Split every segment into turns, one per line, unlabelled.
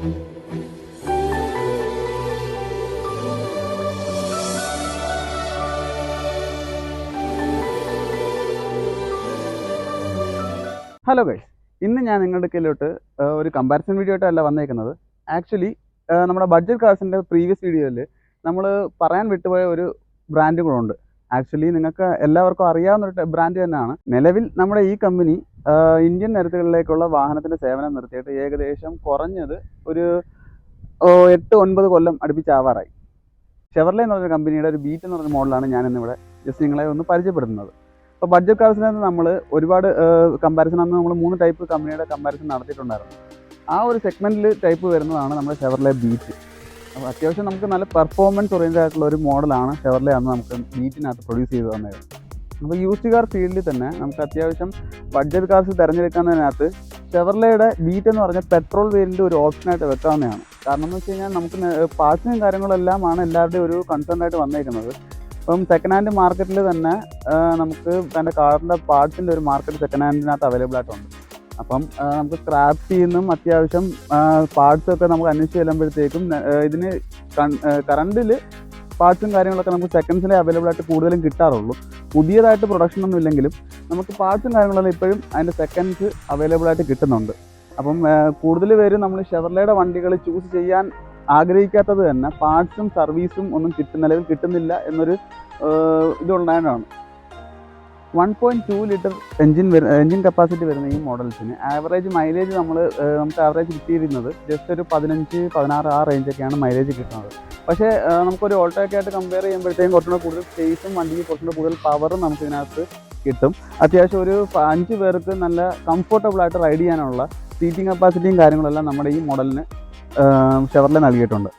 Hello guys ഇന്ന് ഞാൻ നിങ്ങളുടെ കയ്യിലോട്ട് ഒരു കമ്പാരിസൺ വീഡിയോ ആയിട്ടല്ല വന്നേക്കുന്നത്. ആക്ച്വലി നമ്മുടെ ബഡ്ജറ്റ് കാർസിന്റെ പ്രീവിയസ് വീഡിയോയിൽ നമ്മൾ പറയാൻ വിട്ടുപോയ ഒരു ബ്രാൻഡ് കൂടെ ഉണ്ട്. ആക്ച്വലി നിങ്ങൾക്ക് എല്ലാവർക്കും അറിയാവുന്ന ഒരു ബ്രാൻഡ് തന്നെയാണ്. നിലവിൽ നമ്മുടെ ഈ കമ്പനി ഇന്ത്യൻ നിരത്തുകളിലേക്കുള്ള വാഹനത്തിന്റെ സേവനം നിർത്തിയിട്ട് ഏകദേശം കുറഞ്ഞത് ഒരു എട്ട് ഒൻപത് കൊല്ലം അടുപ്പിച്ചാവാറായി. ഷെവർലെ എന്ന് പറഞ്ഞ കമ്പനിയുടെ ഒരു ബീറ്റ് എന്ന് പറഞ്ഞ മോഡലാണ് ഇന്നിവിടെ ജസ്റ്റ് നിങ്ങളെ ഒന്ന് പരിചയപ്പെടുത്തുന്നത്. അപ്പോൾ ബഡ്ജറ്റ് കാർസിനകത്ത് നമ്മൾ ഒരുപാട് കമ്പാരിസൺ അന്ന് നമ്മൾ മൂന്ന് ടൈപ്പ് കമ്പനിയുടെ കമ്പാരിസൺ നടത്തിയിട്ടുണ്ടായിരുന്നു. ആ ഒരു സെഗ്മെന്റിൽ ടൈപ്പ് വരുന്നതാണ് നമ്മുടെ ഷെവർലെ ബീറ്റ് അപ്പോൾ അത്യാവശ്യം നമുക്ക് നല്ല പെർഫോമൻസ് ഓറിയന്റഡ് ആയിട്ടുള്ള ഒരു മോഡലാണ് ഷെവർലെ അന്ന് നമുക്ക് ബീറ്റിനകത്ത് പ്രൊഡ്യൂസ് ചെയ്ത് തന്നത്. അപ്പോൾ യൂസ്ഡ് കാർ ഫീൽഡിൽ തന്നെ നമുക്ക് അത്യാവശ്യം ബഡ്ജറ്റ് കാർസ് തിരഞ്ഞെടുക്കുന്നതിനകത്ത് ഷെവർലയുടെ ബീറ്റ് എന്ന് പറഞ്ഞാൽ പെട്രോൾ വേരിന്റെ ഒരു ഓപ്ഷനായിട്ട് വെക്കാവുന്നതാണ്. കാരണം എന്ന് വെച്ച് കഴിഞ്ഞാൽ നമുക്ക് കാര്യങ്ങളെല്ലാം ആണ് എല്ലാവരുടെയും ഒരു കൺസേൺ ആയിട്ട് വന്നേക്കുന്നത്. ഇപ്പം സെക്കൻഡ് ഹാൻഡ് മാർക്കറ്റിൽ തന്നെ നമുക്ക് തന്റെ കാറിന്റെ പാർട്സിന്റെ ഒരു മാർക്കറ്റ് സെക്കൻഡ് ഹാൻഡിനകത്ത് അവൈലബിൾ ആയിട്ടുണ്ട്. അപ്പം നമുക്ക് സ്ക്രാപ്പ് നിന്നും അത്യാവശ്യം പാർട്സൊക്കെ നമുക്ക് അന്വേഷിച്ച് ചെല്ലുമ്പോഴത്തേക്കും ഇതിന് കറണ്ടിൽ പാർട്സും കാര്യങ്ങളൊക്കെ നമുക്ക് സെക്കൻഡ്സിലെ അവൈലബിൾ ആയിട്ട് കൂടുതലും കിട്ടാറുള്ളൂ. പുതിയതായിട്ട് പ്രൊഡക്ഷൻ ഒന്നും ഇല്ലെങ്കിലും നമുക്ക് പാർട്സും കാര്യങ്ങളെല്ലാം ഇപ്പോഴും അതിന്റെ സെക്കൻഡ്സ് അവൈലബിൾ ആയിട്ട് കിട്ടുന്നുണ്ട്. അപ്പം കൂടുതൽ പേര് നമ്മൾ ഷെവർലയുടെ വണ്ടികൾ ചൂസ് ചെയ്യാൻ ആഗ്രഹിക്കാത്തത് തന്നെ പാർട്സും സർവീസും ഒന്നും കിട്ടുന്ന നിലവിൽ കിട്ടുന്നില്ല എന്നൊരു ഇതുണ്ടായതാണ്. One point two litre engine engine capacity വരുന്ന ഈ മോഡൽസിന് ആവറേജ് മൈലേജ് നമ്മൾ നമുക്ക് ആവറേജ് കിട്ടിയിരുന്നത് ജസ്റ്റ് ഒരു പതിനഞ്ച് പതിനാറ് ആ റേഞ്ചൊക്കെയാണ് മൈലേജ് കിട്ടുന്നത്. പക്ഷേ നമുക്കൊരു ഓൾട്ടോയൊക്കെ ആയിട്ട് കമ്പയർ ചെയ്യുമ്പോഴത്തേക്കും കുറച്ചുകൂടെ കൂടുതൽ സ്പേസും വണ്ടിക്ക് കുറച്ചുകൂടെ കൂടുതൽ പവറും നമുക്ക് ഇതിനകത്ത് കിട്ടും. അത്യാവശ്യം ഒരു അഞ്ച് പേർക്ക് നല്ല കംഫർട്ടബിൾ ആയിട്ട് റൈഡ് ചെയ്യാനുള്ള സീറ്റിംഗ് കപ്പാസിറ്റിയും കാര്യങ്ങളെല്ലാം നമ്മുടെ ഈ മോഡലിന് ഷെവർലെ നൽകിയിട്ടുണ്ട്.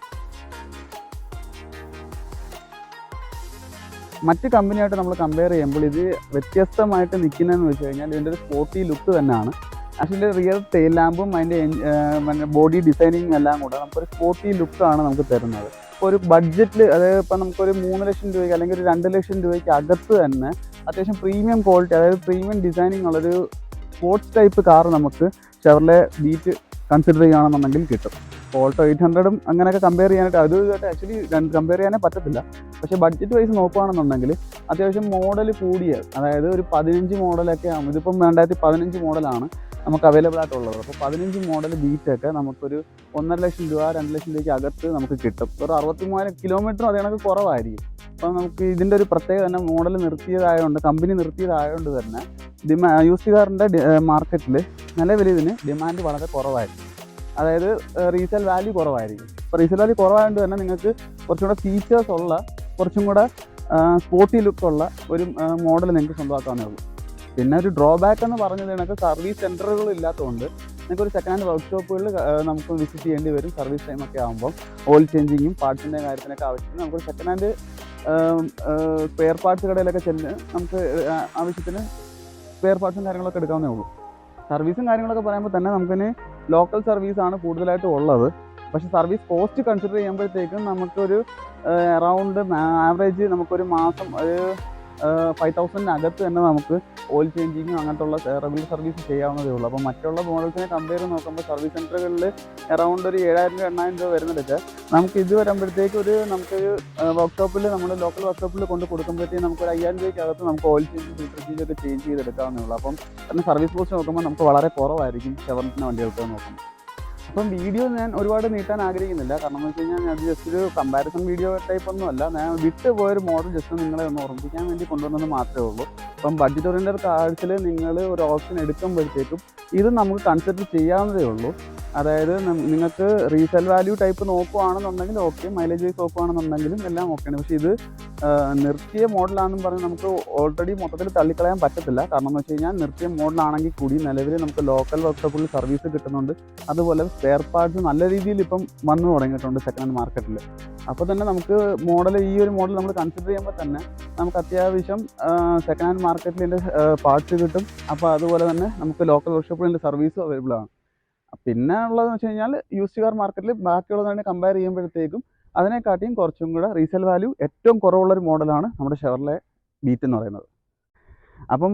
മറ്റ് കമ്പനിയായിട്ട് നമ്മൾ കമ്പയർ ചെയ്യുമ്പോൾ ഇത് വ്യത്യസ്തമായിട്ട് നിൽക്കുന്നതെന്ന് വെച്ച് കഴിഞ്ഞാൽ ഇതിന്റെ ഒരു സ്പോർട്ടി ലുക്ക് തന്നെയാണ്. ആക്ച്വലി റിയർ ടെയിൽ ലാമ്പും അതിന്റെ ബോഡി ഡിസൈനിങ്ങും എല്ലാം കൂടെ നമുക്കൊരു സ്പോർട്ടി ലുക്കാണ് നമുക്ക് തരുന്നത്. ഇപ്പോൾ ഒരു ബഡ്ജറ്റിൽ അതായത് ഇപ്പോൾ നമുക്കൊരു മൂന്ന് ലക്ഷം രൂപയ്ക്ക് അല്ലെങ്കിൽ ഒരു രണ്ട് ലക്ഷം രൂപയ്ക്ക് അകത്ത് തന്നെ അത്യാവശ്യം പ്രീമിയം ക്വാളിറ്റി അതായത് പ്രീമിയം ഡിസൈനിങ് ഉള്ളൊരു സ്പോർട്സ് ടൈപ്പ് കാർ നമുക്ക് ഷെവർലെ ബീറ്റ് കൺസിഡർ ചെയ്യുകയാണെന്നുണ്ടെങ്കിൽ കിട്ടും. ഓൾട്ടോ എയ്റ്റ് ഹൺഡ്രഡും അങ്ങനെയൊക്കെ കമ്പയർ ചെയ്യാനായിട്ട് അത് ആക്ച്വലി കമ്പയർ ചെയ്യാനേ പറ്റത്തില്ല. പക്ഷേ ബഡ്ജറ്റ് വൈസ് നോക്കുകയാണെന്നുണ്ടെങ്കിൽ അത്യാവശ്യം മോഡൽ കൂടിയ അതായത് ഒരു പതിനഞ്ച് മോഡലൊക്കെ ആകും ഇതിപ്പം രണ്ടായിരത്തി പതിനഞ്ച് മോഡലാണ് നമുക്ക് അവൈലബിൾ ആയിട്ടുള്ളത്. അപ്പോൾ പതിനഞ്ച് മോഡൽ ബീറ്റൊക്കെ നമുക്കൊരു ഒന്നര ലക്ഷം രൂപ രണ്ട് ലക്ഷം രൂപയ്ക്ക് അകത്ത് നമുക്ക് കിട്ടും. ഒരു അറുപത്തി മൂവായിരം കിലോമീറ്റർ അത് കണക്ക് കുറവായിരിക്കും. അപ്പോൾ നമുക്ക് ഇതിന്റെ ഒരു പ്രത്യേകത തന്നെ മോഡൽ നിർത്തിയതായതുകൊണ്ട് കമ്പനി നിർത്തിയതായതുകൊണ്ട് തന്നെ ഡിമാ യൂസ് കാറിന്റെ മാർക്കറ്റിൽ നിലവിൽ ഇതിന് ഡിമാൻഡ് വളരെ കുറവായിരിക്കും. അതായത് റീസെയിൽ വാല്യൂ കുറവായിരിക്കും. അപ്പോൾ റീസെയിൽ വാല്യൂ കുറവായതുകൊണ്ട് തന്നെ നിങ്ങൾക്ക് കുറച്ചും കൂടെ ഫീച്ചേഴ്സ് ഉള്ള കുറച്ചും കൂടെ സ്പോർട്ടി ലുക്കുള്ള ഒരു മോഡൽ നിങ്ങൾക്ക് സ്വന്തമാക്കാവുന്നേ ഉള്ളൂ. പിന്നെ ഒരു ഡ്രോബാക്ക് എന്ന് പറഞ്ഞത് കണക്ക് സർവീസ് സെന്ററുകൾ ഇല്ലാത്തതുകൊണ്ട് നിങ്ങൾക്ക് ഒരു സെക്കൻഡ് ഹാൻഡ് വർക്ക്ഷോപ്പുകളിൽ നമുക്ക് വിസിറ്റ് ചെയ്യേണ്ടി വരും. സർവീസ് ടൈമൊക്കെ ആകുമ്പോൾ ഓൾ ചേഞ്ചിങ്ങും പാർട്സിന്റെ കാര്യത്തിനൊക്കെ ആവശ്യത്തിന് നമുക്കൊരു സെക്കൻഡ് ഹാൻഡ് സ്പെയർ പാർട്സ് കടയിലൊക്കെ ചെന്ന് നമുക്ക് ആവശ്യത്തിന് സ്പെയർ പാർട്സും കാര്യങ്ങളൊക്കെ എടുക്കാവുന്നേ ഉള്ളൂ. സർവീസും കാര്യങ്ങളൊക്കെ പറയുമ്പോൾ തന്നെ നമുക്കിന് ലോക്കൽ സർവീസാണ് കൂടുതലായിട്ടും ഉള്ളത്. പക്ഷെ സർവീസ് കോസ്റ്റ് കൺസിഡർ ചെയ്യുമ്പോഴത്തേക്കും നമുക്കൊരു അറൗണ്ട് ആവറേജ് നമുക്കൊരു മാസം ഒരു ഫൈവ് തൗസൻഡിനകത്ത് തന്നെ നമുക്ക് ഓയിൽ ചേഞ്ചിങ്ങും അങ്ങനത്തുള്ള റെഗുലർ സർവീസ് ചെയ്യാവുന്നതേ ഉള്ളൂ. അപ്പോൾ മറ്റുള്ള മോഡൽസിനെ കമ്പയർ നോക്കുമ്പോൾ സർവീസ് സെന്ററുകളിൽ അറൗണ്ട് ഒരു ഏഴായിരം രൂപ എണ്ണായിരം രൂപ വരുന്നിടത്ത് നമുക്ക് ഇത് വരുമ്പോഴത്തേക്ക് ഒരു നമുക്കൊരു വർക്ക്ഷോപ്പിൽ നമ്മൾ ലോക്കൽ വർക്ക്ഷോപ്പിൽ കൊണ്ട് കൊടുക്കുമ്പോഴത്തേക്ക് നമുക്ക് ഒരു അയ്യായിരം രൂപയ്ക്കകത്ത് നമുക്ക് ഓയിൽ ചേഞ്ച് ഫിൽറ്റർ ചേഞ്ച് ഒക്കെ ചേഞ്ച് ചെയ്തെടുക്കാവുന്നേ ഉള്ളൂ. അപ്പം സർവീസ് കോസ്റ്റ് നോക്കുമ്പോൾ നമുക്ക് വളരെ കുറവായിരിക്കും ഷെവറിന്റെ വണ്ടികൾക്ക് നോക്കുമ്പോൾ അപ്പം വീഡിയോ ഞാൻ ഒരുപാട് നീട്ടാൻ ആഗ്രഹിക്കുന്നില്ല. കാരണം എന്ന് വെച്ച് കഴിഞ്ഞാൽ അത് ജസ്റ്റ് ഒരു കമ്പാരിസൺ വീഡിയോ ടൈപ്പ് ഒന്നും അല്ല. ഞാൻ വിട്ട് പോയൊരു മോഡൽ ജസ്റ്റ് നിങ്ങളെ ഒന്ന് ഓർമ്മിപ്പിക്കാൻ വേണ്ടി കൊണ്ടുവന്നത് മാത്രമേ ഉള്ളൂ. അപ്പം ബഡ്ജറ്റ് ഓറിയന്റഡ് കാഴ്ചയിൽ നിങ്ങൾ ഒരു ഓപ്ഷൻ എടുക്കുമ്പോഴത്തേക്കും ഇത് നമുക്ക് കൺസിഡർ ചെയ്യാവുന്നതേ ഉള്ളൂ. അതായത് നിങ്ങൾക്ക് റീസെൽ വാല്യൂ ടൈപ്പ് നോക്കുവാണെന്നുണ്ടെങ്കിൽ ഓക്കെ മൈലേജ് വൈസ് നോക്കുവാണെന്നുണ്ടെങ്കിലും എല്ലാം ഓക്കെയാണ് പക്ഷേ ഇത് നിർത്തിയ മോഡലാണെന്ന് പറഞ്ഞ് നമുക്ക് ഓൾറെഡി മൊത്തത്തിൽ തള്ളിക്കളയാൻ പറ്റത്തില്ല. കാരണം എന്ന് വെച്ച് കഴിഞ്ഞാൽ നിർത്തിയ മോഡലാണെങ്കിൽ കൂടി നിലവിൽ നമുക്ക് ലോക്കൽ വർക്ക്ഷോപ്പിൽ സർവീസ് കിട്ടുന്നുണ്ട്. അതുപോലെ സ്പെയർ പാർട്സ് നല്ല രീതിയിൽ ഇപ്പം വന്നു തുടങ്ങിയിട്ടുണ്ട് സെക്കൻഡ് ഹാൻഡ് മാർക്കറ്റിൽ അപ്പോൾ തന്നെ നമുക്ക് മോഡൽ ഈ ഒരു മോഡൽ നമ്മൾ കൺസിഡർ ചെയ്യുമ്പോൾ തന്നെ നമുക്ക് അത്യാവശ്യം സെക്കൻഡ് ഹാൻഡ് മാർക്കറ്റിൽ പാർട്സ് കിട്ടും. അപ്പോൾ അതുപോലെ തന്നെ നമുക്ക് ലോക്കൽ വർക്ക്ഷോപ്പിൽ സർവീസും അവൈലബിൾ ആണ്. പിന്നെ ഉള്ളതെന്ന് വെച്ച് കഴിഞ്ഞാൽ യൂസ്ഡ് കാർ മാർക്കറ്റിൽ ബാക്കിയുള്ളതാണ് കമ്പയർ ചെയ്യുമ്പോഴത്തേക്കും അതിനെക്കാട്ടിയും കുറച്ചും കൂടെ റീസെൽ വാല്യൂ ഏറ്റവും കുറവുള്ളൊരു മോഡലാണ് നമ്മുടെ ഷെവർലെ ബീറ്റ് എന്ന് പറയുന്നത്. അപ്പം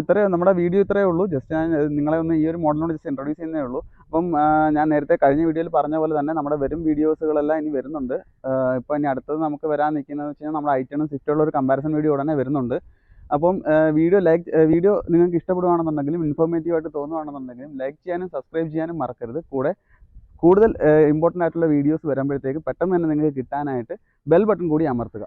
ഇത്രയേ നമ്മുടെ വീഡിയോ ഇത്രയേ ഉള്ളൂ. ജസ്റ്റ് ഞാൻ നിങ്ങളെ ഒന്ന് ഈ ഒരു മോഡലിനോട് ജസ്റ്റ് ഇൻട്രൊഡ്യൂസ് ചെയ്യുന്നേ ഉള്ളൂ. അപ്പം ഞാൻ നേരത്തെ കഴിഞ്ഞ വീഡിയോയിൽ പറഞ്ഞ പോലെ തന്നെ നമ്മുടെ വരും വീഡിയോസുകളെല്ലാം ഇനി വരുന്നുണ്ട്. ഇപ്പോൾ ഇനി അടുത്തത് നമുക്ക് വരാൻ നിൽക്കുന്നതെന്ന് വെച്ച് കഴിഞ്ഞാൽ നമ്മുടെ ഐറ്റണും സ്വിഫ്റ്റുള്ള ഒരു കമ്പാരിസൺ വീഡിയോ ഉടനെ വരുന്നുണ്ട്. അപ്പം വീഡിയോ ലൈക്ക് വീഡിയോ നിങ്ങൾക്ക് ഇഷ്ടപ്പെടുകയാണെന്നുണ്ടെങ്കിലും ഇൻഫോർമേറ്റീവ് ആയിട്ട് തോന്നുകയാണെന്നുണ്ടെങ്കിലും ലൈക്ക് ചെയ്യാനും സബ്സ്ക്രൈബ് ചെയ്യാനും മറക്കരുത്. കൂടെ കൂടുതൽ ഇമ്പോർട്ടന്റ് ആയിട്ടുള്ള വീഡിയോസ് വരുമ്പോഴത്തേക്ക് പെട്ടെന്ന് തന്നെ നിങ്ങൾക്ക് കിട്ടാനായിട്ട് ബെൽ ബട്ടൺ കൂടി അമർത്തുക.